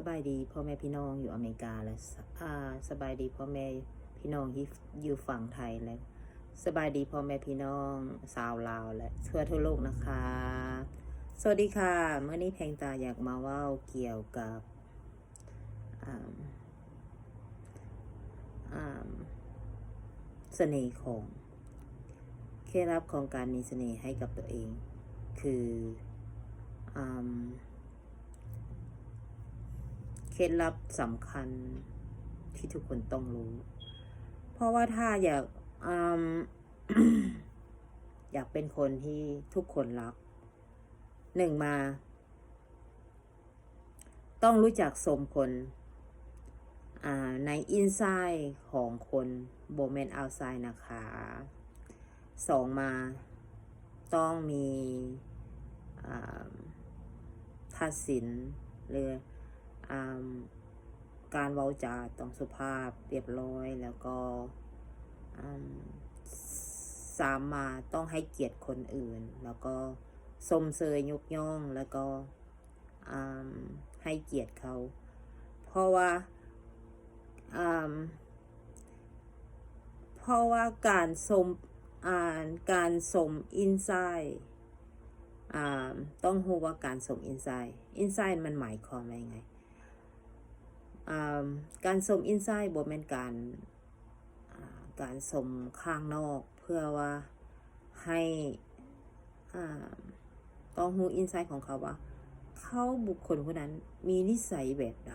สบายดีพ่อแม่พี่น้องอยู่อเมริกาและสอ่าสบายดีพ่อแม่พี่น้องที่อยู่ฝั่งไทยและสบายดีพ่อแม่พี่น้องชาวลาวและทั่วทั่วโลกนะคะ สวัสดีค่ะเมื่อนี้เพลงตาอยากมาว่าเกี่ยวกับอ่าเสน่ห์ของเคล็ดลับของการมีเสน่ห์ให้กับตัวเอง คืออ เคล็ดลับสำคัญที่ทุกคนต้องรู้ เพราะว่าถ้าอยากออยากเป็นคนที่ทุกคนรัก หนึ่งมา ต้องรู้จักสมคนในอินไซด์ของคนโบเมนเอาไซด์นะคะสองมา ต้องมีอ่าทัศสินหรือ การเว้าจาต้องสุภาพเรียบร้อยแล้วก็อืมสามมาต้องให้เกียรติคนอื่น แล้วก็สมเสยยกย่องแล้วก็ให้เกียรติเขา เพราะว่าเพราะว่าการสมอ่านการสมอินไซด์ต้องรู้ว่าการสมอินไซด์อินไซด์มันหมายความว่ายังไง การสมอินไซด์บ่แม่นการการสมข้างนอกเพื่อว่าให้ต้องรู้อินไซด์ของเขาว่า เขาบุคคลคนนั้นมีนิสัยแบบใด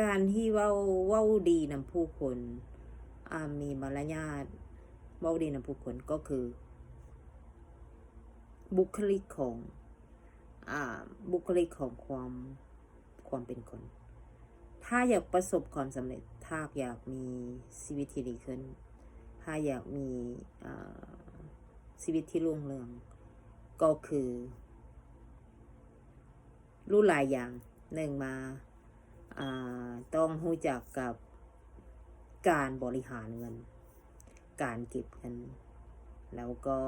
การที่เว้าเว้าดีนำผู้คนมีมารยาทเว้าดีนำผู้คนก็คือ บุคลิกของอบุคลิกของความ ความเป็นคน ถ้าอยากประสบความสำเร็จ ถ้าอยากมีชีวิตที่ดีขึ้น ถ้าอยากมีชีวิตที่รุ่งเรือง ก็คือ รู้หลายอย่างหนึ่งมาต้องรู้จักกับการบริหารเงิน การเก็บเงิน แล้วก็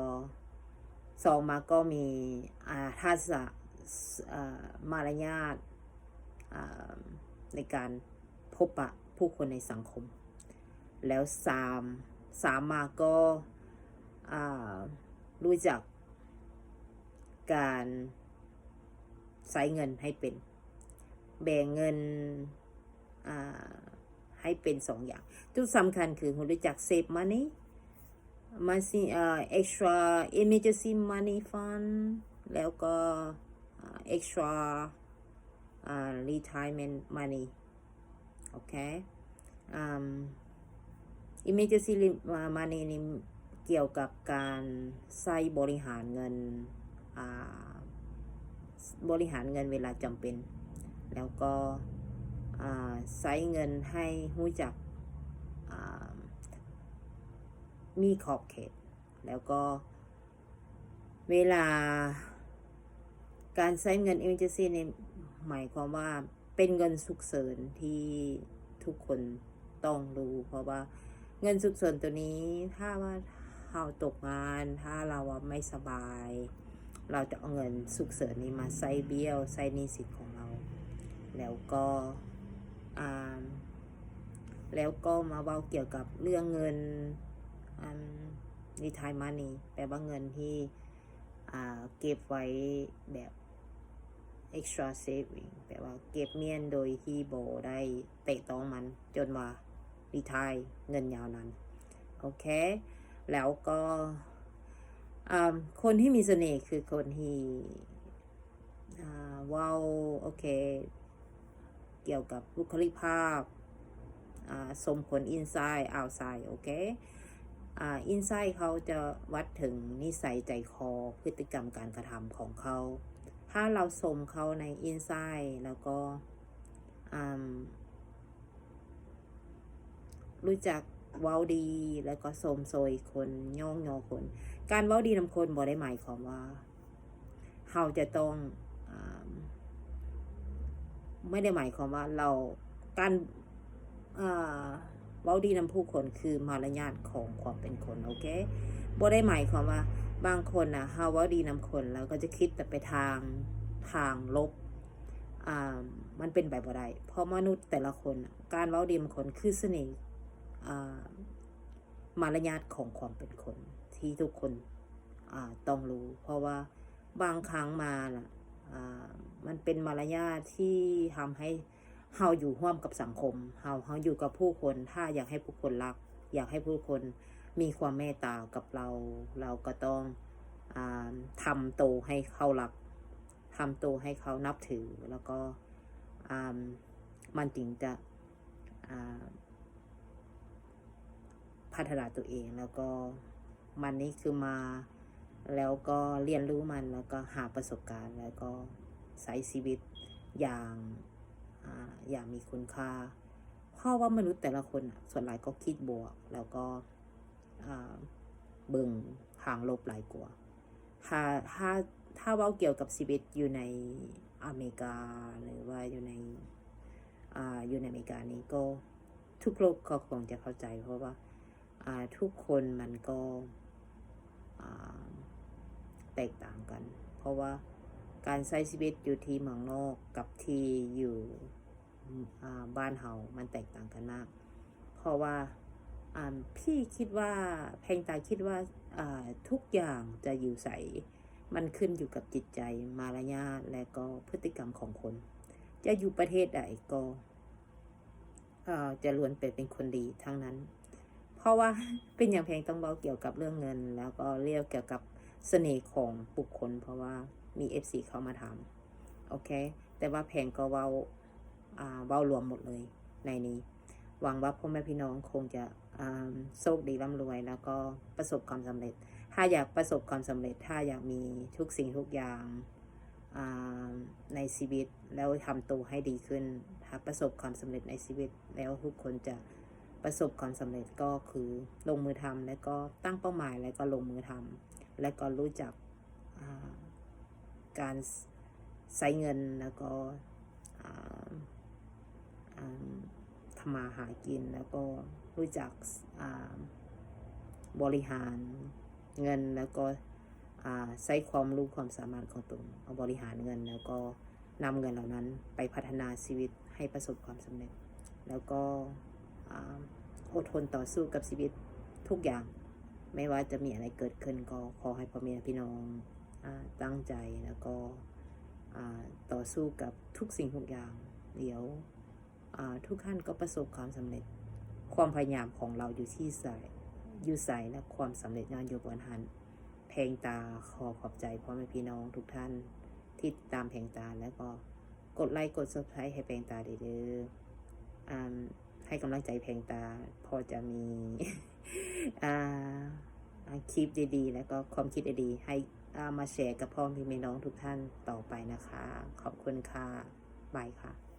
สองมาก็มีอาทักษะมารยาท ในการพบปะผู้คนในสังคม แล้วสามสามมาก็รู้จักการใช้เงินให้เป็น แบ่งเงินให้เป็นสองอย่าง จุดสำคัญคือรู้จักเซฟมันนี่มันสิเอ่อ extra emergency money fund แล้วก็อ่า extra อ่า retirement money โอเคอืม emergency money นี่เกี่ยวกับการใช้บริหารเงินอ่าบริหารเงินเวลาจำเป็น แล้วก็อ่าใช้เงินให้รู้จักอ่ามีขอบเขต แล้วก็เวลาการใช้เงิน emergency เนี่ย หมายความว่าเป็นเงินฉุกเฉินที่ทุกคนต้องรู้เพราะว่าเงินฉุกเฉินตัวนี้ถ้าว่าเราตกงานถ้าเราไม่สบาย เราจะเอาเงินฉุกเฉินนี้มาใช้เบี้ยวใช้นี้สินของเรา แล้วก็อ่าแล้วก็มาเว้าเกี่ยวกับเรื่องเงินอันรีทายมานี่แปลว่าเงินที่เก็บไว้แบบ extra saving แปลว่าเก็บเมียนโดยที่โบได้เตะต้องมันจนว่ารีทายเงินยาวนั้น โอเค แล้วก็คนที่มีเสน่ห์คือคนที่อ่าว้าวโอเค เกี่ยวกับบุคลิกภาพสมผล inside outside โอเคอินไซต์เขาจะวัดถึงนิสัยใจคอพฤติกรรมการกระทำของเขา ถ้าเราสมเขาในอินไซต์แล้วก็รู้จักเว้าดี แล้วก็สมโซยคนย่องยอคน การเว้าดีนำคนบ่ได้หมายความว่าเราจะต้องอไม่ได้หมายความว่าเราการอ่าเว้าดีนำผู้คนคือมารยาทของความเป็นคน โอเคบ่ได้หมายความว่า บางคนนะเฮาว้าดีนำคนแล้วก็จะคิดแต่ไปทางทางลบอ่ามันเป็นไปบ่ได้เพราะมนุษย์แต่ละคน การเว้าดีมันคนคือเสน่ห์อ่ามารยาทของความเป็นคน ที่ทุกคนอ่าต้องรู้ เพราะว่าบางครั้งมาน่ะอ่ามันเป็นมารยาทที่ทำให้เฮาอยู่ร่วมกับสังคมเฮาเฮาอยู่กับผู้คน ถ้าอยากให้ผู้คนรัก อยากให้ผู้คน มีความเมตตากับเรา เราก็ต้องอทำโตวให้เขารักทำโตวให้เขานับถือ แล้วก็มันถึงจะพัฒนาตัวเองแล้วก็มันนี่คือมาแล้วก็เรียนรู้มันแล้วก็หาประสบการณ์ แล้วก็ใช้ชีวิตอย่างออย่างมีคุณค่า เพราะว่ามนุษย์แต่ละคนส่วนหลายก็คิดบวกแล้วก็ เบิ่งทางลบหลายกว่าถ้าถ้าถ้าเว้าเกี่ยวกับชีวิตอยู่ในอเมริกาหรือว่าอยู่ในอ่าอยู่ในอเมริกานี้ก็ทุกโลกก็คงจะเข้าใจเพราะว่าอ่าทุกคนมันก็อ่าแตกต่างกัน เพราะว่าการใช้ชีวิตอยู่ที่เมืองนอกกับที่อยู่อ่าบ้านเฮามันแตกต่างกันมาก เพราะว่า พี่คิดว่าแพงตาคิดว่าทุกอย่างจะอยู่ใส มันขึ้นอยู่กับจิตใจมารยาทและก็พฤติกรรมของคน จะอยู่ประเทศใดก็จะล้วนเป็นเป็นคนดีทั้งนั้น เพราะว่าเป็นอย่างแพงต้องเบาเกี่ยวกับเรื่องเงิน แล้วก็เรียกเกี่ยวกับเสน่ห์ของบุคคล เพราะว่ามี FC เข้ามาถามโอเค แต่ว่าแพงก็เว้าอ่าเว้ารวมหมดเลยในนี้ หวังว่าพ่อแม่พี่น้องคงจะอ่าโชคดีร่ำรวย แล้วก็ประสบความสำเร็จ ถ้าอยากประสบความสำเร็จ ถ้าอยากมีทุกสิ่งทุกอย่างอ่าในชีวิต แล้วทำตัวให้ดีขึ้น ถ้าประสบความสำเร็จในชีวิต แล้วทุกคนจะประสบความสำเร็จก็คือลงมือทำแล้วก็ตั้งเป้าหมายแล้วก็ลงมือทำและก็รู้จักอ่าการใช้เงินแล้วก็ ทำมาหากินแล้วก็รู้จักบริหารเงินแล้วก็ใช้ความรู้ความสามารถของตนเอาบริหารเงิน แล้วก็นำเงินเหล่านั้นไปพัฒนาชีวิตให้ประสบความสำเร็จ แล้วก็อดทนต่อสู้กับชีวิตทุกอย่าง ไม่ว่าจะมีอะไรเกิดขึ้นก็ขอให้พ่อแม่พี่น้องอตั้งใจแล้วก็ต่อสู้กับทุกสิ่งทุกอย่าง เดี๋ยว ทุกท่านก็ประสบความสำเร็จ ความพยายามของเราอยู่ที่ใส่อยู่ใส่และความสำเร็จงานอยู่บนหันเพลงตาขอขอบใจพ่อแม่พี่น้องทุกท่านที่ตามเพลงตาแล้วก็กดไลค์กดซับสไครต์ให้เพลงตาเด้ออ่าให้กำลังใจเพลงตาพอจะมีคลิปดีๆ แล้วก็ความคิดดีๆให้ามาแชร์กับพ่อพี่แม่น้องทุกท่านต่อไปนะคะ ขอบคุณค่ะ บายค่ะ